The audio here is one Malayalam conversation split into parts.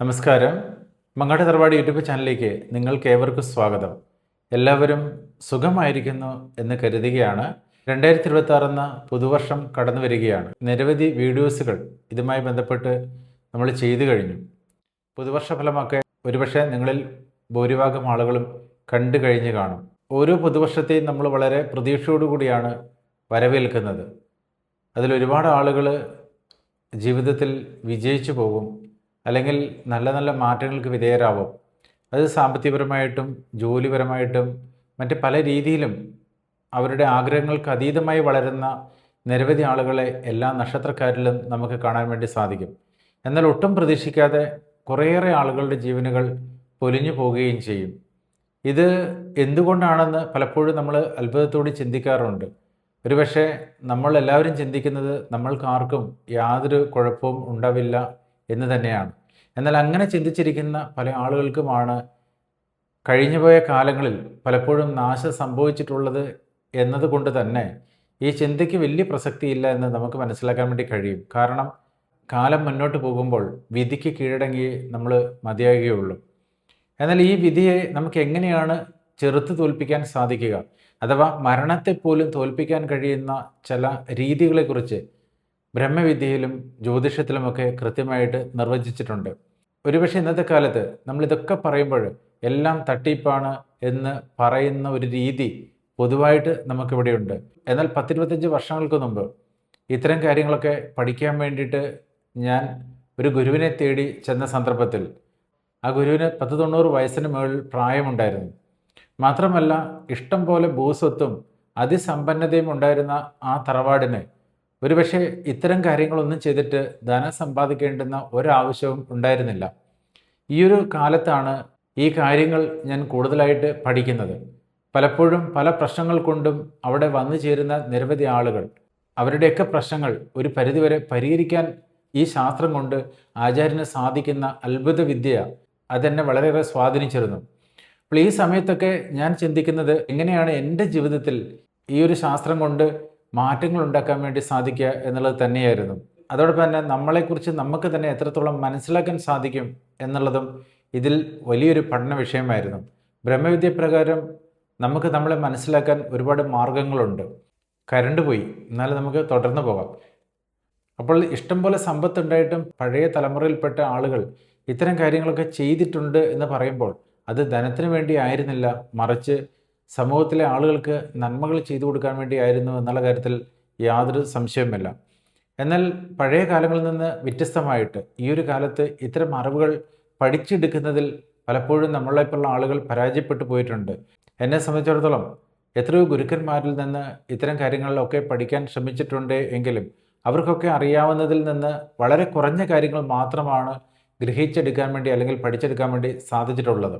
നമസ്കാരം. മങ്ങാട്ട് തറവാട് യൂട്യൂബ് ചാനലിലേക്ക് നിങ്ങൾക്ക് ഏവർക്കും സ്വാഗതം. എല്ലാവരും സുഖമായിരിക്കുന്നു എന്ന് കരുതുകയാണ്. രണ്ടായിരത്തി ഇരുപത്തി ആറെന്ന പുതുവർഷം കടന്നു വരികയാണ് നിരവധി വീഡിയോസുകൾ ഇതുമായി ബന്ധപ്പെട്ട് നമ്മൾ ചെയ്തു കഴിഞ്ഞു. പുതുവർഷ ഫലമൊക്കെ ഒരുപക്ഷെ നിങ്ങളിൽ ഭൂരിഭാഗം ആളുകളും കണ്ടു കഴിഞ്ഞ് കാണും. ഓരോ പുതുവർഷത്തെയും നമ്മൾ വളരെ പ്രതീക്ഷയോടുകൂടിയാണ് വരവേൽക്കുന്നത്. അതിലൊരുപാട് ആളുകൾ ജീവിതത്തിൽ വിജയിച്ചു പോകും. അല്ലെങ്കിൽ നല്ല നല്ല മാറ്റങ്ങൾക്ക് വിധേയരാവും. അത് സാമ്പത്തികപരമായിട്ടും ജോലിപരമായിട്ടും മറ്റ് പല രീതിയിലും അവരുടെ ആഗ്രഹങ്ങൾക്ക് അതീതമായി വളരുന്ന നിരവധി ആളുകളെ എല്ലാ നക്ഷത്രക്കാരിലും നമുക്ക് കാണാൻ വേണ്ടി സാധിക്കും. എന്നാൽ ഒട്ടും പ്രതീക്ഷിക്കാതെ കുറേയേറെ ആളുകളുടെ ജീവനുകൾ പൊലിഞ്ഞു പോവുകയും ചെയ്യും. ഇത് എന്തുകൊണ്ടാണെന്ന് പലപ്പോഴും നമ്മൾ അത്ഭുതത്തോടെ ചിന്തിക്കാറുണ്ട്. ഒരുപക്ഷെ നമ്മൾ എല്ലാവരും ചിന്തിക്കുന്നത് നമ്മൾക്ക് ആർക്കും യാതൊരു കുഴപ്പവും ഉണ്ടാവില്ല എന്ന് തന്നെയാണ്. എന്നാൽ അങ്ങനെ ചിന്തിച്ചിരിക്കുന്ന പല ആളുകൾക്കുമാണ് കഴിഞ്ഞുപോയ കാലങ്ങളിൽ പലപ്പോഴും നാശം സംഭവിച്ചിട്ടുള്ളത് എന്നതുകൊണ്ട് തന്നെ ഈ ചിന്തയ്ക്ക് വലിയ പ്രസക്തിയില്ല എന്ന് നമുക്ക് മനസ്സിലാക്കാൻ വേണ്ടി കഴിയും. കാരണം കാലം മുന്നോട്ട് പോകുമ്പോൾ വിധിക്ക് കീഴടങ്ങി നമ്മൾ മതിയാകുകയുള്ളൂ. എന്നാൽ ഈ വിധിയെ നമുക്ക് എങ്ങനെയാണ് ചെറുത്ത് തോൽപ്പിക്കാൻ സാധിക്കുക? അഥവാ മരണത്തെ പോലും തോൽപ്പിക്കാൻ കഴിയുന്ന ചില രീതികളെക്കുറിച്ച് ബ്രഹ്മവിദ്യയിലും ജ്യോതിഷത്തിലുമൊക്കെ കൃത്യമായിട്ട് നിർവചിച്ചിട്ടുണ്ട്. ഒരുപക്ഷെ ഇന്നത്തെ കാലത്ത് നമ്മളിതൊക്കെ പറയുമ്പോൾ എല്ലാം തട്ടിപ്പാണ് എന്ന് പറയുന്ന ഒരു രീതി പൊതുവായിട്ട് നമുക്കിവിടെയുണ്ട് എന്നാൽ പത്തിരുപത്തഞ്ച് വർഷങ്ങൾക്ക് മുമ്പ് ഇത്തരം കാര്യങ്ങളൊക്കെ പഠിക്കാൻ വേണ്ടിയിട്ട് ഞാൻ ഒരു ഗുരുവിനെ തേടി ചെന്ന സന്ദർഭത്തിൽ ആ ഗുരുവിന് പത്ത് തൊണ്ണൂറ് വയസ്സിന് മുകളിൽ പ്രായമുണ്ടായിരുന്നു. മാത്രമല്ല ഇഷ്ടം പോലെ ഭൂസ്വത്തും അതിസമ്പന്നതയും ഉണ്ടായിരുന്ന ആ തറവാടിന് ഒരുപക്ഷെ ഇത്തരം കാര്യങ്ങളൊന്നും ചെയ്തിട്ട് ധനം സമ്പാദിക്കേണ്ടുന്ന ഒരാവശ്യവും ഉണ്ടായിരുന്നില്ല. ഈ ഒരു കാലത്താണ് ഈ കാര്യങ്ങൾ ഞാൻ കൂടുതലായിട്ട് പഠിക്കുന്നത്. പലപ്പോഴും പല പ്രശ്നങ്ങൾ കൊണ്ടും അവിടെ വന്നു ചേരുന്ന നിരവധി ആളുകൾ. അവരുടെയൊക്കെ പ്രശ്നങ്ങൾ ഒരു പരിധിവരെ പരിഹരിക്കാൻ ഈ ശാസ്ത്രം കൊണ്ട് ആചാര്യന് സാധിക്കുന്ന അത്ഭുത വിദ്യ അതെന്നെ വളരെയേറെ സ്വാധീനിച്ചിരുന്നു. അപ്പോൾ ഈ സമയത്തൊക്കെ ഞാൻ ചിന്തിക്കുന്നത് എങ്ങനെയാണ് എന്റെ ജീവിതത്തിൽ ഈ ഒരു ശാസ്ത്രം കൊണ്ട് മാറ്റങ്ങൾ ഉണ്ടാക്കാൻ വേണ്ടി സാധിക്കുക എന്നുള്ളത് തന്നെയായിരുന്നു. അതോടൊപ്പം തന്നെ നമ്മളെക്കുറിച്ച് നമുക്ക് തന്നെ എത്രത്തോളം മനസ്സിലാക്കാൻ സാധിക്കും എന്നുള്ളതും ഇതിൽ വലിയൊരു പഠന വിഷയമായിരുന്നു. ബ്രഹ്മവിദ്യ പ്രകാരം നമുക്ക് നമ്മളെ മനസ്സിലാക്കാൻ ഒരുപാട് മാർഗങ്ങളുണ്ട്. കരണ്ട് പോയി. എന്നാലും നമുക്ക് തുടർന്ന് പോകാം. അപ്പോൾ ഇഷ്ടംപോലെ സമ്പത്ത് ഉണ്ടായിട്ടും പഴയ തലമുറയിൽപ്പെട്ട ആളുകൾ ഇത്തരം കാര്യങ്ങളൊക്കെ ചെയ്തിട്ടുണ്ട് എന്ന് പറയുമ്പോൾ അത് ധനത്തിന് വേണ്ടി ആയിരുന്നില്ല. മറിച്ച് സമൂഹത്തിലെ ആളുകൾക്ക് നന്മകൾ ചെയ്തു കൊടുക്കാൻ വേണ്ടിയായിരുന്നു എന്നുള്ള കാര്യത്തിൽ യാതൊരു സംശയവുമില്ല. എന്നാൽ പഴയ കാലങ്ങളിൽ നിന്ന് വ്യത്യസ്തമായിട്ട് ഈ ഒരു കാലത്ത് ഇത്തരം അറിവുകൾ പഠിച്ചെടുക്കുന്നതിൽ പലപ്പോഴും നമ്മളെപ്പോലുള്ള ആളുകൾ പരാജയപ്പെട്ടു പോയിട്ടുണ്ട്. എന്നെ സംബന്ധിച്ചിടത്തോളം എത്രയോ ഗുരുക്കന്മാരിൽ നിന്ന് ഇത്തരം കാര്യങ്ങളിലൊക്കെ പഠിക്കാൻ ശ്രമിച്ചിട്ടുണ്ട് എങ്കിലും അവർക്കൊക്കെ അറിയാവുന്നതിൽ നിന്ന് വളരെ കുറഞ്ഞ കാര്യങ്ങൾ മാത്രമാണ് ഗ്രഹിച്ചെടുക്കാൻ വേണ്ടി അല്ലെങ്കിൽ പഠിച്ചെടുക്കാൻ വേണ്ടി സാധിച്ചിട്ടുള്ളത്.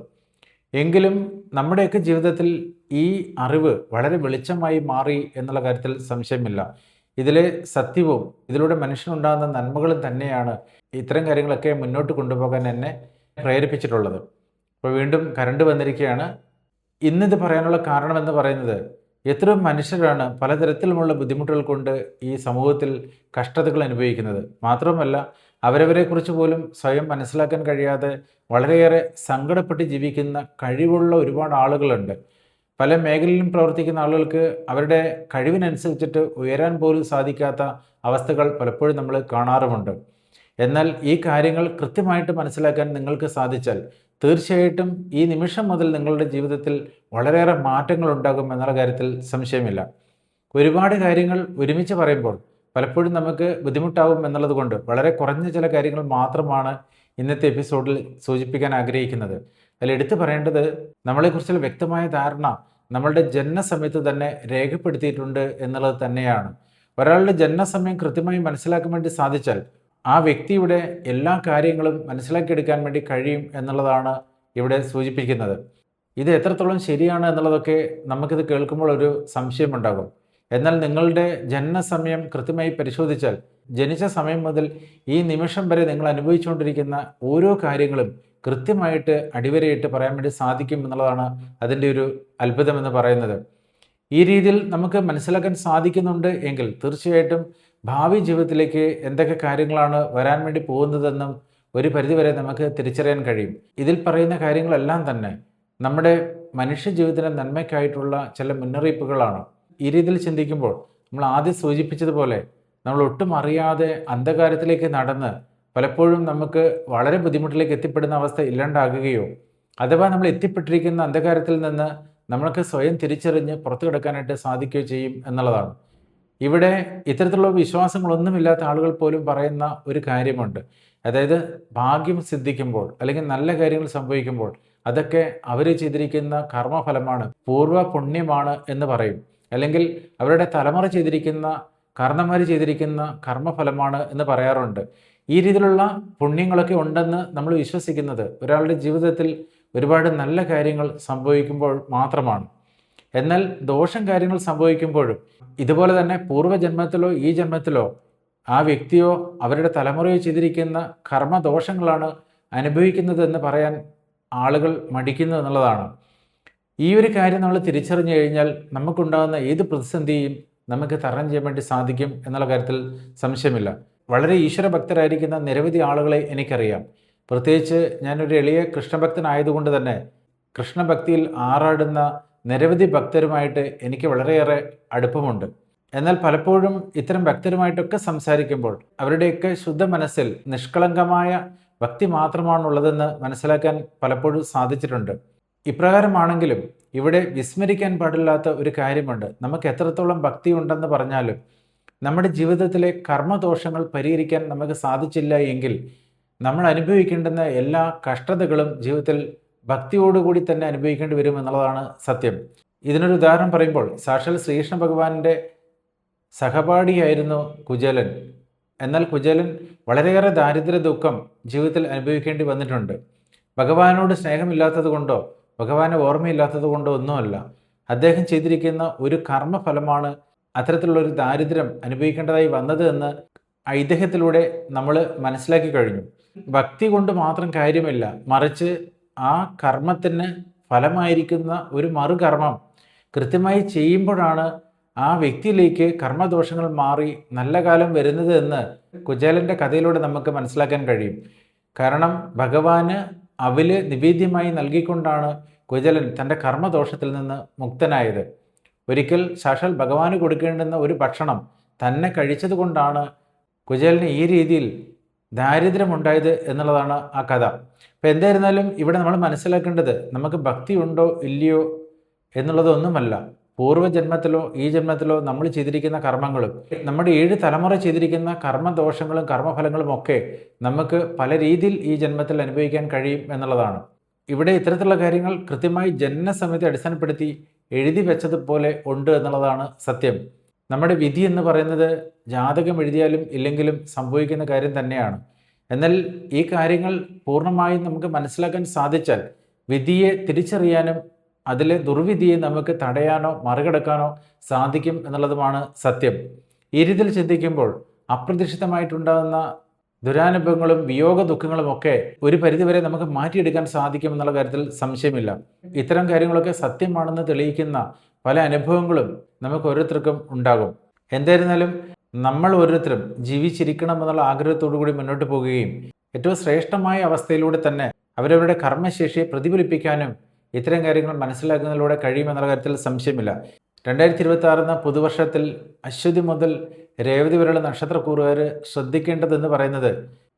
എങ്കിലും നമ്മുടെയൊക്കെ ജീവിതത്തിൽ ഈ അറിവ് വളരെ വെളിച്ചമായി മാറി എന്നുള്ള കാര്യത്തിൽ സംശയമില്ല. ഇതിലെ സത്യവും ഇതിലൂടെ മനുഷ്യനുണ്ടാകുന്ന നന്മകളും തന്നെയാണ് ഇത്തരം കാര്യങ്ങളൊക്കെ മുന്നോട്ട് കൊണ്ടുപോകാൻ എന്നെ പ്രേരിപ്പിച്ചിട്ടുള്ളത്. അപ്പോൾ വീണ്ടും കരണ്ട് വന്നിരിക്കുകയാണ്. ഇന്നിത് പറയാനുള്ള കാരണമെന്ന് പറയുന്നത് എത്ര മനുഷ്യരാണ് പലതരത്തിലുമുള്ള ബുദ്ധിമുട്ടുകൾ കൊണ്ട് ഈ സമൂഹത്തിൽ കഷ്ടതകൾ അനുഭവിക്കുന്നത്. മാത്രമല്ല അവരവരെക്കുറിച്ച് പോലും സ്വയം മനസ്സിലാക്കാൻ കഴിയാതെ വളരെയേറെ സങ്കടപ്പെട്ട് ജീവിക്കുന്ന കഴിവുള്ള ഒരുപാട് ആളുകളുണ്ട്. പല മേഖലയിലും പ്രവർത്തിക്കുന്ന ആളുകൾക്ക് അവരുടെ കഴിവിനനുസരിച്ചിട്ട് ഉയരാൻ പോലും സാധിക്കാത്ത അവസ്ഥകൾ പലപ്പോഴും നമ്മൾ കാണാറുമുണ്ട്. എന്നാൽ ഈ കാര്യങ്ങൾ കൃത്യമായിട്ട് മനസ്സിലാക്കാൻ നിങ്ങൾക്ക് സാധിച്ചാൽ തീർച്ചയായിട്ടും ഈ നിമിഷം മുതൽ നിങ്ങളുടെ ജീവിതത്തിൽ വളരെയേറെ മാറ്റങ്ങൾ ഉണ്ടാകും എന്നുള്ള കാര്യത്തിൽ സംശയമില്ല. ഒരുപാട് കാര്യങ്ങൾ ഒരുമിച്ച് പറയുമ്പോൾ പലപ്പോഴും നമുക്ക് ബുദ്ധിമുട്ടാവും എന്നുള്ളത് കൊണ്ട് വളരെ കുറഞ്ഞ ചില കാര്യങ്ങൾ മാത്രമാണ് ഇന്നത്തെ എപ്പിസോഡിൽ സൂചിപ്പിക്കാൻ ആഗ്രഹിക്കുന്നത്. അതിൽ എടുത്തു പറയേണ്ടത് നമ്മളെക്കുറിച്ചുള്ള വ്യക്തമായ ധാരണ നമ്മളുടെ ജനനസമയത്ത് തന്നെ രേഖപ്പെടുത്തിയിട്ടുണ്ട് എന്നുള്ളത് തന്നെയാണ്. ഒരാളുടെ ജനനസമയം കൃത്യമായി മനസ്സിലാക്കാൻ വേണ്ടി സാധിച്ചാൽ ആ വ്യക്തിയുടെ എല്ലാ കാര്യങ്ങളും മനസ്സിലാക്കിയെടുക്കാൻ വേണ്ടി കഴിയും എന്നുള്ളതാണ് ഇവിടെ സൂചിപ്പിക്കുന്നത്. ഇത് എത്രത്തോളം ശരിയാണ് എന്നുള്ളതൊക്കെ നമുക്കിത് കേൾക്കുമ്പോൾ ഒരു സംശയമുണ്ടാകും. എന്നാൽ നിങ്ങളുടെ ജനനസമയം കൃത്യമായി പരിശോധിച്ചാൽ ജനിച്ച സമയം മുതൽ ഈ നിമിഷം വരെ നിങ്ങൾ അനുഭവിച്ചുകൊണ്ടിരിക്കുന്ന ഓരോ കാര്യങ്ങളും കൃത്യമായിട്ട് അടിവരയിട്ട് പറയാൻ വേണ്ടി സാധിക്കും എന്നുള്ളതാണ് അതിന്റെ ഒരു അത്ഭുതമെന്ന് പറയുന്നത്. ഈ രീതിയിൽ നമുക്ക് മനസ്സിലാക്കാൻ സാധിക്കുന്നുണ്ട് എങ്കിൽ തീർച്ചയായിട്ടും ഭാവി ജീവിതത്തിലേക്ക് എന്തൊക്കെ കാര്യങ്ങളാണ് വരാൻ വേണ്ടി പോകുന്നതെന്നും ഒരു പരിധിവരെ നമുക്ക് തിരിച്ചറിയാൻ കഴിയും. ഇതിൽ പറയുന്ന കാര്യങ്ങളെല്ലാം തന്നെ നമ്മുടെ മനുഷ്യ ജീവിതത്തിന്റെ നന്മയ്ക്കായിട്ടുള്ള ചില മുന്നറിയിപ്പുകളാണ്. ഈ രീതിയിൽ ചിന്തിക്കുമ്പോൾ നമ്മൾ ആദ്യം സൂചിപ്പിച്ചതുപോലെ നമ്മൾ ഒട്ടും അറിയാതെ അന്ധകാരത്തിലേക്ക് നടന്ന് പലപ്പോഴും നമുക്ക് വളരെ ബുദ്ധിമുട്ടിലേക്ക് എത്തിപ്പെടുന്ന അവസ്ഥ ഇല്ലാണ്ടാകുകയോ അഥവാ നമ്മൾ എത്തിപ്പെട്ടിരിക്കുന്ന അന്ധകാരത്തിൽ നിന്ന് നമ്മൾക്ക് സ്വയം തിരിച്ചറിഞ്ഞ് പുറത്തു കിടക്കാനായിട്ട് സാധിക്കുകയോ ചെയ്യും എന്നുള്ളതാണ്. ഇവിടെ ഇത്തരത്തിലുള്ള വിശ്വാസങ്ങളൊന്നുമില്ലാത്ത ആളുകൾ പോലും പറയുന്ന ഒരു കാര്യമുണ്ട്. അതായത് ഭാഗ്യം സിദ്ധിക്കുമ്പോൾ അല്ലെങ്കിൽ നല്ല കാര്യങ്ങൾ സംഭവിക്കുമ്പോൾ അതൊക്കെ അവർ ചെയ്തിരിക്കുന്ന കർമ്മഫലമാണ് പൂർവ പുണ്യമാണ് എന്ന് പറയും. അല്ലെങ്കിൽ അവരുടെ തലമുറ ചെയ്തിരിക്കുന്ന കാരണന്മാർ ചെയ്തിരിക്കുന്ന കർമ്മഫലമാണ് എന്ന് പറയാറുണ്ട്. ഈ രീതിയിലുള്ള പുണ്യങ്ങളൊക്കെ ഉണ്ടെന്ന് നമ്മൾ വിശ്വസിക്കുന്നത് ഒരാളുടെ ജീവിതത്തിൽ ഒരുപാട് നല്ല കാര്യങ്ങൾ സംഭവിക്കുമ്പോൾ മാത്രമാണ്. എന്നാൽ ദോഷം കാര്യങ്ങൾ സംഭവിക്കുമ്പോഴും ഇതുപോലെ തന്നെ പൂർവജന്മത്തിലോ ഈ ജന്മത്തിലോ ആ വ്യക്തിയോ അവരുടെ തലമുറയോ ചെയ്തിരിക്കുന്ന കർമ്മദോഷങ്ങളാണ് അനുഭവിക്കുന്നതെന്ന് പറയാൻ ആളുകൾ മടിക്കുന്നു എന്നുള്ളതാണ്. ഈ ഒരു കാര്യം നമ്മൾ തിരിച്ചറിഞ്ഞു കഴിഞ്ഞാൽ നമുക്കുണ്ടാകുന്ന ഏത് പ്രതിസന്ധിയും നമുക്ക് തരണം ചെയ്യാൻ വേണ്ടി സാധിക്കും എന്നുള്ള കാര്യത്തിൽ സംശയമില്ല. വളരെ ഈശ്വരഭക്തരായിരിക്കുന്ന നിരവധി ആളുകളെ എനിക്കറിയാം. പ്രത്യേകിച്ച് ഞാനൊരു എളിയ കൃഷ്ണഭക്തനായതുകൊണ്ട് തന്നെ കൃഷ്ണഭക്തിയിൽ ആറാടുന്ന നിരവധി ഭക്തരുമായിട്ട് എനിക്ക് വളരെയേറെ അടുപ്പമുണ്ട്. എന്നാൽ പലപ്പോഴും ഇത്തരം ഭക്തരുമായിട്ടൊക്കെ സംസാരിക്കുമ്പോൾ അവരുടെയൊക്കെ ശുദ്ധ മനസ്സിൽ നിഷ്കളങ്കമായ ഭക്തി മാത്രമാണുള്ളതെന്ന് മനസ്സിലാക്കാൻ പലപ്പോഴും സാധിച്ചിട്ടുണ്ട്. ഇപ്രകാരമാണെങ്കിലും ഇവിടെ വിസ്മരിക്കാൻ പാടില്ലാത്ത ഒരു കാര്യമുണ്ട്. നമുക്ക് എത്രത്തോളം ഭക്തി ഉണ്ടെന്ന് പറഞ്ഞാലും നമ്മുടെ ജീവിതത്തിലെ കർമ്മദോഷങ്ങൾ പരിഹരിക്കാൻ നമുക്ക് സാധിച്ചില്ല എങ്കിൽ നമ്മൾ അനുഭവിക്കേണ്ടുന്ന എല്ലാ കഷ്ടതകളും ജീവിതത്തിൽ ഭക്തിയോടുകൂടി തന്നെ അനുഭവിക്കേണ്ടി വരും എന്നുള്ളതാണ് സത്യം. ഇതിനൊരു ഉദാഹരണം പറയുമ്പോൾ സാക്ഷാൽ ശ്രീകൃഷ്ണ ഭഗവാന്റെ സഹപാഠിയായിരുന്നു കുജലൻ എന്നാൽ കുചേലൻ വളരെയേറെ ദാരിദ്ര്യ ദുഃഖം ജീവിതത്തിൽ അനുഭവിക്കേണ്ടി വന്നിട്ടുണ്ട്. ഭഗവാനോട് സ്നേഹമില്ലാത്തത് കൊണ്ടോ ഭഗവാനെ ഓർമ്മയില്ലാത്തത് കൊണ്ടോ ഒന്നുമല്ല. അദ്ദേഹം ചെയ്തിരിക്കുന്ന ഒരു കർമ്മഫലമാണ് അത്തരത്തിലുള്ള ഒരു ദാരിദ്ര്യം അനുഭവിക്കേണ്ടതായി വന്നത് എന്ന് ഐതിഹ്യത്തിലൂടെ നമ്മൾ മനസ്സിലാക്കി കഴിഞ്ഞു. ഭക്തി കൊണ്ട് മാത്രം കാര്യമില്ല. മറിച്ച് ആ കർമ്മത്തിന് ഫലമായിരിക്കുന്ന ഒരു മറുകർമ്മം കൃത്യമായി ചെയ്യുമ്പോഴാണ് ആ വ്യക്തിയിലേക്ക് കർമ്മദോഷങ്ങൾ മാറി നല്ല കാലം വരുന്നത് എന്ന് കുചേലന്റെ കഥയിലൂടെ നമുക്ക് മനസ്സിലാക്കാൻ കഴിയും. കാരണം ഭഗവാന് അവൽ നിവേദ്യമായി നൽകിക്കൊണ്ടാണ് കുചലൻ തന്റെ കർമ്മദോഷത്തിൽ നിന്ന് മുക്തനായത്. ഒരിക്കൽ സാക്ഷാൽ ഭഗവാന് കൊടുക്കേണ്ടുന്ന ഒരു ഭക്ഷണം തന്നെ കഴിച്ചത് കൊണ്ടാണ് കുചേലിന് ഈ രീതിയിൽ ദാരിദ്ര്യമുണ്ടായത് എന്നുള്ളതാണ് ആ കഥ. അപ്പം എന്തായിരുന്നാലും ഇവിടെ നമ്മൾ മനസ്സിലാക്കേണ്ടത് നമുക്ക് ഭക്തി ഉണ്ടോ ഇല്ലയോ എന്നുള്ളതൊന്നുമല്ല. പൂർവജന്മത്തിലോ ഈ ജന്മത്തിലോ നമ്മൾ ചെയ്തിരിക്കുന്ന കർമ്മങ്ങളും നമ്മുടെ ഏഴ് തലമുറ ചെയ്തിരിക്കുന്ന കർമ്മദോഷങ്ങളും കർമ്മഫലങ്ങളും ഒക്കെ നമുക്ക് പല രീതിയിൽ ഈ ജന്മത്തിൽ അനുഭവിക്കാൻ കഴിയും എന്നുള്ളതാണ്. ഇവിടെ ഇത്തരത്തിലുള്ള കാര്യങ്ങൾ കൃത്യമായി ജനനസമിതി അടിസ്ഥാനപ്പെടുത്തി എഴുതി വെച്ചതുപോലെ ഉണ്ട് എന്നുള്ളതാണ് സത്യം. നമ്മുടെ വിധി എന്ന് പറയുന്നത് ജാതകം എഴുതിയാലും ഇല്ലെങ്കിലും സംഭവിക്കുന്ന കാര്യം തന്നെയാണ്. എന്നാൽ ഈ കാര്യങ്ങൾ പൂർണമായും നമുക്ക് മനസ്സിലാക്കാൻ സാധിച്ചാൽ വിധിയെ തിരിച്ചറിയാനും അതിലെ ദുർവിധിയെ നമുക്ക് തടയാനോ മറികടക്കാനോ സാധിക്കും എന്നുള്ളതുമാണ് സത്യം. ഈ രീതിയിൽ ചിന്തിക്കുമ്പോൾ അപ്രതീക്ഷിതമായിട്ടുണ്ടാകുന്ന ദുരാനുഭവങ്ങളും വിയോഗ ദുഃഖങ്ങളും ഒക്കെ ഒരു പരിധിവരെ നമുക്ക് മാറ്റിയെടുക്കാൻ സാധിക്കും എന്നുള്ള കാര്യത്തിൽ സംശയമില്ല. ഇത്തരം കാര്യങ്ങളൊക്കെ സത്യമാണെന്ന് തെളിയിക്കുന്ന പല അനുഭവങ്ങളും നമുക്ക് ഓരോരുത്തർക്കും ഉണ്ടാകും. എന്തായിരുന്നാലും നമ്മൾ ഓരോരുത്തരും ജീവിച്ചിരിക്കണം എന്നുള്ള ആഗ്രഹത്തോടു കൂടി മുന്നോട്ട് പോകുകയും ഏറ്റവും ശ്രേഷ്ഠമായ അവസ്ഥയിലൂടെ തന്നെ അവരവരുടെ കർമ്മശേഷിയെ പ്രതിഫലിപ്പിക്കാനും ഇത്തരം കാര്യങ്ങൾ മനസ്സിലാക്കുന്നതിലൂടെ കഴിയുമെന്നുള്ള കാര്യത്തിൽ സംശയമില്ല. രണ്ടായിരത്തി ഇരുപത്തി ആറെന്ന പുതുവർഷത്തിൽ അശ്വതി മുതൽ രേവതി വരെയുള്ള നക്ഷത്രക്കൂറുകാർ ശ്രദ്ധിക്കേണ്ടതെന്ന് പറയുന്നത്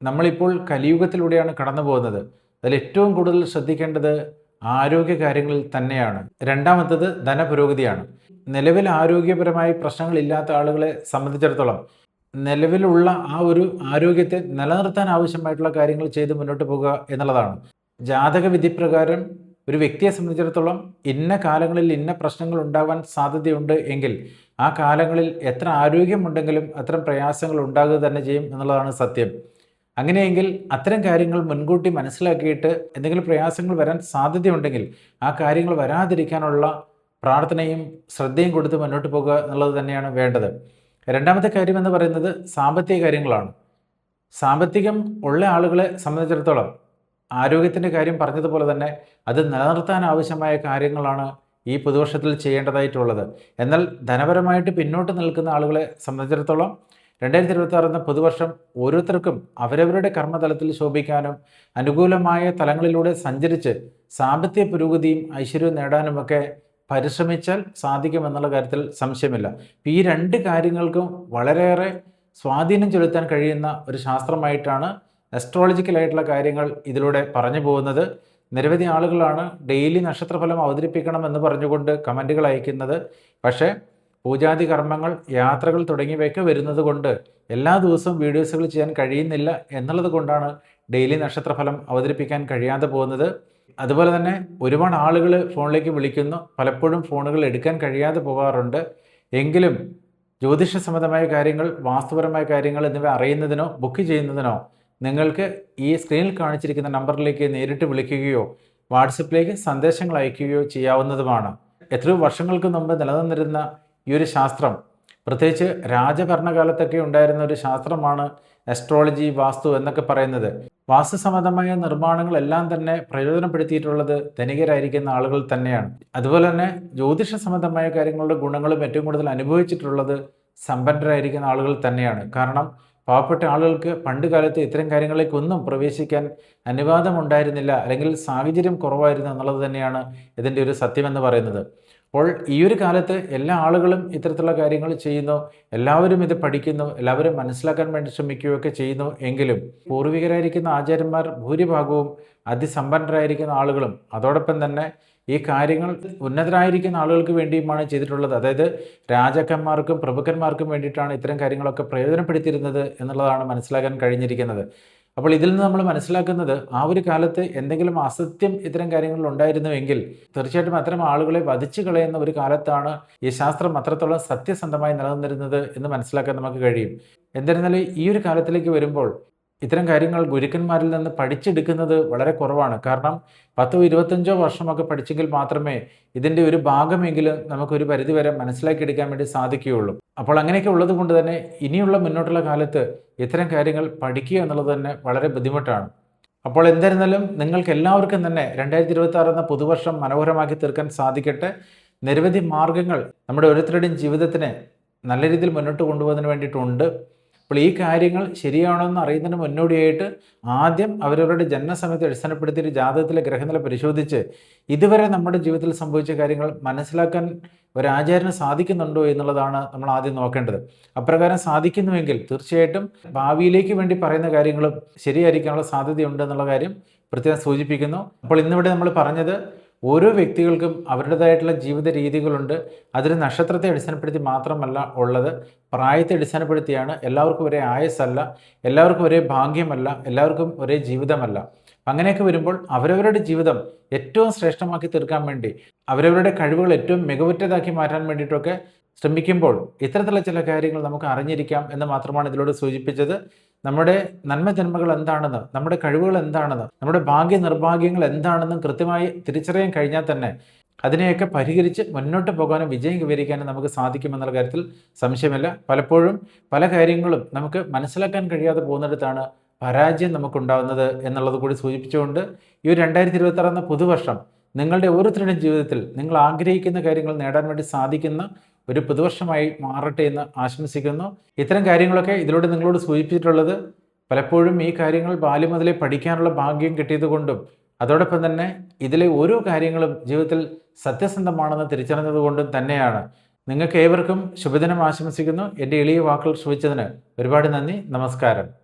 നമ്മളിപ്പോൾ കലിയുഗത്തിലൂടെയാണ് കടന്നു പോകുന്നത് അതിൽ ഏറ്റവും കൂടുതൽ ശ്രദ്ധിക്കേണ്ടത് ആരോഗ്യ കാര്യങ്ങളിൽ തന്നെയാണ്. രണ്ടാമത്തത് ധനപുരോഗതിയാണ്. നിലവിൽ ആരോഗ്യപരമായി പ്രശ്നങ്ങളില്ലാത്ത ആളുകളെ സംബന്ധിച്ചിടത്തോളം നിലവിലുള്ള ആ ഒരു ആരോഗ്യത്തെ നിലനിർത്താൻ ആവശ്യമായിട്ടുള്ള കാര്യങ്ങൾ ചെയ്ത് മുന്നോട്ട് പോകുക എന്നുള്ളതാണ്. ജാതക വിധി പ്രകാരം ഒരു വ്യക്തിയെ സംബന്ധിച്ചിടത്തോളം ഇന്ന കാലങ്ങളിൽ ഇന്ന പ്രശ്നങ്ങൾ ഉണ്ടാവാൻ സാധ്യതയുണ്ട് എങ്കിൽ ആ കാലങ്ങളിൽ എത്ര ആരോഗ്യമുണ്ടെങ്കിലും അത്തരം പ്രയാസങ്ങൾ ഉണ്ടാകുക തന്നെ ചെയ്യും എന്നുള്ളതാണ് സത്യം. അങ്ങനെയെങ്കിൽ അത്തരം കാര്യങ്ങൾ മുൻകൂട്ടി മനസ്സിലാക്കിയിട്ട് എന്തെങ്കിലും പ്രയാസങ്ങൾ വരാൻ സാധ്യതയുണ്ടെങ്കിൽ ആ കാര്യങ്ങൾ വരാതിരിക്കാനുള്ള പ്രാർത്ഥനയും ശ്രദ്ധയും കൊടുത്ത് മുന്നോട്ട് പോകുക എന്നുള്ളത് തന്നെയാണ് വേണ്ടത്. രണ്ടാമത്തെ കാര്യം എന്ന് പറയുന്നത് സാമ്പത്തിക കാര്യങ്ങളാണ്. സാമ്പത്തികം ഉള്ള ആളുകളെ സംബന്ധിച്ചിടത്തോളം ആരോഗ്യത്തിന്റെ കാര്യം പറഞ്ഞതുപോലെ തന്നെ അത് നിലനിർത്താൻ ആവശ്യമായ കാര്യങ്ങളാണ് ഈ പുതുവർഷത്തിൽ ചെയ്യേണ്ടതായിട്ടുള്ളത്. എന്നാൽ ധനപരമായിട്ട് പിന്നോട്ട് നിൽക്കുന്ന ആളുകളെ സംബന്ധിച്ചിടത്തോളം രണ്ടായിരത്തി ഇരുപത്തി ആറ് എന്ന പുതുവർഷം ഓരോരുത്തർക്കും അവരവരുടെ കർമ്മതലത്തിൽ ശോഭിക്കാനും അനുകൂലമായ തലങ്ങളിലൂടെ സഞ്ചരിച്ച് സാമ്പത്തിക പുരോഗതിയും ഐശ്വര്യവും നേടാനുമൊക്കെ പരിശ്രമിച്ചാൽ സാധിക്കുമെന്നുള്ള കാര്യത്തിൽ സംശയമില്ല. ഈ രണ്ട് കാര്യങ്ങൾക്കും വളരെയേറെ സ്വാധീനം ചെലുത്താൻ കഴിയുന്ന ഒരു ശാസ്ത്രമായിട്ടാണ് അസ്ട്രോളജിക്കലായിട്ടുള്ള കാര്യങ്ങൾ ഇതിലൂടെ പറഞ്ഞു പോകുന്നത്. നിരവധി ആളുകളാണ് ഡെയിലി നക്ഷത്രഫലം അവതരിപ്പിക്കണം എന്ന് പറഞ്ഞുകൊണ്ട് കമന്റുകൾ അയക്കുന്നത്. പക്ഷേ പൂജാതി കർമ്മങ്ങൾ യാത്രകൾ തുടങ്ങിയവയൊക്കെ വരുന്നത് കൊണ്ട് എല്ലാ ദിവസവും വീഡിയോസുകൾ ചെയ്യാൻ കഴിയുന്നില്ല എന്നുള്ളത് കൊണ്ടാണ് ഡെയിലി നക്ഷത്രഫലം അവതരിപ്പിക്കാൻ കഴിയാതെ പോകുന്നത്. അതുപോലെ തന്നെ ഒരുപാട് ആളുകൾ ഫോണിലേക്ക് വിളിക്കുന്നു. പലപ്പോഴും ഫോണുകൾ എടുക്കാൻ കഴിയാതെ പോകാറുണ്ട്. എങ്കിലും ജ്യോതിഷ സംബന്ധമായ കാര്യങ്ങൾ വാസ്തുപരമായ കാര്യങ്ങൾ എന്നിവ അറിയുന്നതിനോ ബുക്ക് ചെയ്യുന്നതിനോ നിങ്ങൾക്ക് ഈ സ്ക്രീനിൽ കാണിച്ചിരിക്കുന്ന നമ്പറിലേക്ക് നേരിട്ട് വിളിക്കുകയോ വാട്സപ്പിലേക്ക് സന്ദേശങ്ങൾ അയക്കുകയോ ചെയ്യാവുന്നതുമാണ്. എത്രയോ വർഷങ്ങൾക്ക് മുമ്പ് നിലനിന്നിരുന്ന ഈ ഒരു ശാസ്ത്രം പ്രത്യേകിച്ച് രാജഭരണകാലത്തൊക്കെ ഉണ്ടായിരുന്ന ഒരു ശാസ്ത്രമാണ് അസ്ട്രോളജി വാസ്തു എന്നൊക്കെ പറയുന്നത്. വാസ്തു സംബന്ധമായ നിർമ്മാണങ്ങളെല്ലാം തന്നെ പ്രയോജനപ്പെടുത്തിയിട്ടുള്ളത് ധനികരായിരിക്കുന്ന ആളുകൾ തന്നെയാണ്. അതുപോലെ തന്നെ ജ്യോതിഷ സംബന്ധമായ കാര്യങ്ങളുടെ ഗുണങ്ങളും ഏറ്റവും കൂടുതൽ അനുഭവിച്ചിട്ടുള്ളത് സമ്പന്നരായിരിക്കുന്ന ആളുകൾ തന്നെയാണ്. കാരണം പാവപ്പെട്ട ആളുകൾക്ക് പണ്ട് കാലത്ത് ഇത്തരം കാര്യങ്ങളിലേക്കൊന്നും പ്രവേശിക്കാൻ അനുവാദം ഉണ്ടായിരുന്നില്ല അല്ലെങ്കിൽ സാഹചര്യം കുറവായിരുന്നു എന്നുള്ളത് തന്നെയാണ് ഇതിന്റെ ഒരു സത്യമെന്ന് പറയുന്നത്. അപ്പോൾ ഈ ഒരു കാലത്ത് എല്ലാ ആളുകളും ഇത്തരത്തിലുള്ള കാര്യങ്ങൾ ചെയ്യുന്നു. എല്ലാവരും ഇത് പഠിക്കുന്നു. എല്ലാവരും മനസ്സിലാക്കാൻ വേണ്ടി ശ്രമിക്കുകയൊക്കെ ചെയ്യുന്നു എങ്കിലും പൂർവികരായിരിക്കുന്ന ആചാര്യന്മാർ ഭൂരിഭാഗവും അതിസമ്പന്നരായിരിക്കുന്ന ആളുകളും അതോടൊപ്പം തന്നെ ഈ കാര്യങ്ങൾ ഉന്നതരായിരിക്കുന്ന ആളുകൾക്ക് വേണ്ടിയുമാണ് ചെയ്തിട്ടുള്ളത്. അതായത് രാജാക്കന്മാർക്കും പ്രഭുക്കന്മാർക്കും വേണ്ടിയിട്ടാണ് ഇത്തരം കാര്യങ്ങളൊക്കെ പ്രയോജനപ്പെടുത്തിയിരുന്നത് എന്നുള്ളതാണ് മനസ്സിലാക്കാൻ കഴിഞ്ഞിരിക്കുന്നത്. അപ്പോൾ ഇതിൽ നിന്ന് നമ്മൾ മനസ്സിലാക്കുന്നത് ആ ഒരു കാലത്ത് എന്തെങ്കിലും അസത്യം ഇത്തരം കാര്യങ്ങളിൽ ഉണ്ടായിരുന്നുവെങ്കിൽ തീർച്ചയായിട്ടും അത്തരം ആളുകളെ വധിച്ചു കളയുന്ന ഒരു കാലത്താണ് ഈ ശാസ്ത്രം അത്രത്തോളം സത്യസന്ധമായി നിലനിന്നിരുന്നത് എന്ന് മനസ്സിലാക്കാൻ നമുക്ക് കഴിയും. എന്നിരുന്നാലും ഈ ഒരു കാലത്തിലേക്ക് വരുമ്പോൾ ഇത്തരം കാര്യങ്ങൾ ഗുരുക്കന്മാരിൽ നിന്ന് പഠിച്ചെടുക്കുന്നത് വളരെ കുറവാണ്. കാരണം പത്തോ ഇരുപത്തഞ്ചോ വർഷമൊക്കെ പഠിച്ചെങ്കിൽ മാത്രമേ ഇതിന്റെ ഒരു ഭാഗമെങ്കിലും നമുക്കൊരു പരിധിവരെ മനസ്സിലാക്കിയെടുക്കാൻ വേണ്ടി സാധിക്കുകയുള്ളൂ. അപ്പോൾ അങ്ങനെയൊക്കെ ഉള്ളത് കൊണ്ട് തന്നെ ഇനിയുള്ള മുന്നോട്ടുള്ള കാലത്ത് ഇത്തരം കാര്യങ്ങൾ പഠിക്കുക എന്നുള്ളത് തന്നെ വളരെ ബുദ്ധിമുട്ടാണ്. അപ്പോൾ എന്തായിരുന്നാലും നിങ്ങൾക്ക് എല്ലാവർക്കും തന്നെ രണ്ടായിരത്തി ഇരുപത്തി ആറ് എന്ന പുതുവർഷം മനോഹരമാക്കി തീർക്കാൻ സാധിക്കട്ടെ. നിരവധി മാർഗങ്ങൾ നമ്മുടെ ഓരോരുത്തരുടെയും ജീവിതത്തിനെ നല്ല രീതിയിൽ മുന്നോട്ട് കൊണ്ടുപോകുന്നതിന് വേണ്ടിയിട്ടുണ്ട്. അപ്പോൾ ഈ കാര്യങ്ങൾ ശരിയാണോ എന്ന് അറിയുന്നതിന് മുന്നോടിയായിട്ട് ആദ്യം അവരവരുടെ ജന്മസമയത്ത് അടിസ്ഥാനപ്പെടുത്തിയിട്ട് ജാതകത്തിലെ ഗ്രഹനില പരിശോധിച്ച് ഇതുവരെ നമ്മുടെ ജീവിതത്തിൽ സംഭവിച്ച കാര്യങ്ങൾ മനസ്സിലാക്കാൻ ഒരാചാര്യന് സാധിക്കുന്നുണ്ടോ എന്നുള്ളതാണ് നമ്മൾ ആദ്യം നോക്കേണ്ടത്. അപ്രകാരം സാധിക്കുന്നുവെങ്കിൽ തീർച്ചയായിട്ടും ഭാവിയിലേക്ക് വേണ്ടി പറയുന്ന കാര്യങ്ങളും ശരിയായിരിക്കാനുള്ള സാധ്യതയുണ്ട് എന്നുള്ള കാര്യം പ്രത്യേകം സൂചിപ്പിക്കുന്നു. അപ്പോൾ ഇന്നിവിടെ നമ്മൾ പറഞ്ഞത് ഓരോ വ്യക്തികൾക്കും അവരുടേതായിട്ടുള്ള ജീവിത രീതികളുണ്ട്. അതിന് നക്ഷത്രത്തെ അടിസ്ഥാനപ്പെടുത്തി മാത്രമല്ല ഉള്ളത്. പ്രായത്തെ അടിസ്ഥാനപ്പെടുത്തിയാണ് എല്ലാവർക്കും ഒരേ ആയസ്സല്ല എല്ലാവർക്കും ഒരേ ഭാഗ്യമല്ല എല്ലാവർക്കും ഒരേ ജീവിതമല്ല. അങ്ങനെയൊക്കെ വരുമ്പോൾ അവരവരുടെ ജീവിതം ഏറ്റവും ശ്രേഷ്ഠമാക്കി തീർക്കാൻ വേണ്ടി അവരവരുടെ കഴിവുകൾ ഏറ്റവും മികവുറ്റതാക്കി മാറ്റാൻ വേണ്ടിയിട്ടൊക്കെ ശ്രമിക്കുമ്പോൾ ഇത്തരത്തിലുള്ള ചില കാര്യങ്ങൾ നമുക്ക് അറിഞ്ഞിരിക്കാം എന്ന് മാത്രമാണ് ഇതിലൂടെ സൂചിപ്പിച്ചത്. നമ്മുടെ നന്മ നന്മജന്മകൾ എന്താണെന്ന് നമ്മുടെ കഴിവുകൾ എന്താണെന്ന് നമ്മുടെ ഭാഗ്യ നിർഭാഗ്യങ്ങൾ എന്താണെന്നും കൃത്യമായി തിരിച്ചറിയാൻ കഴിഞ്ഞാൽ തന്നെ അതിനെയൊക്കെ പരിഹരിച്ച് മുന്നോട്ട് പോകാനും വിജയം കൈവരിക്കാനും നമുക്ക് സാധിക്കുമെന്നുള്ള കാര്യത്തിൽ സംശയമില്ല. പലപ്പോഴും പല കാര്യങ്ങളും നമുക്ക് മനസ്സിലാക്കാൻ കഴിയാതെ പോകുന്നിടത്താണ് പരാജയം നമുക്കുണ്ടാകുന്നത് എന്നുള്ളത് കൂടി സൂചിപ്പിച്ചുകൊണ്ട് ഈ ഒരു രണ്ടായിരത്തി ഇരുപത്തി എന്ന പുതുവർഷം നിങ്ങളുടെ ഓരോരുത്തരുടെയും ജീവിതത്തിൽ നിങ്ങൾ ആഗ്രഹിക്കുന്ന കാര്യങ്ങൾ നേടാൻ വേണ്ടി സാധിക്കുന്ന ഒരു പുതുവർഷമായി മാറട്ടെ എന്ന് ആശംസിക്കുന്നു. ഇത്തരം കാര്യങ്ങളൊക്കെ ഇതിലൂടെ നിങ്ങളോട് സൂചിപ്പിച്ചിട്ടുള്ളത് പലപ്പോഴും ഈ കാര്യങ്ങൾ ബാല്യം മുതലേ പഠിക്കാനുള്ള ഭാഗ്യം കിട്ടിയതുകൊണ്ടും അതോടൊപ്പം തന്നെ ഇതിലെ ഓരോ കാര്യങ്ങളും ജീവിതത്തിൽ സത്യസന്ധമാണെന്ന് തിരിച്ചറിഞ്ഞതുകൊണ്ടും തന്നെയാണ്. നിങ്ങൾക്ക് ഏവർക്കും ശുഭദിനം ആശംസിക്കുന്നു. എന്റെ എളിയ വാക്കുകൾ ശ്രമിച്ചതിന് ഒരുപാട് നന്ദി. നമസ്കാരം.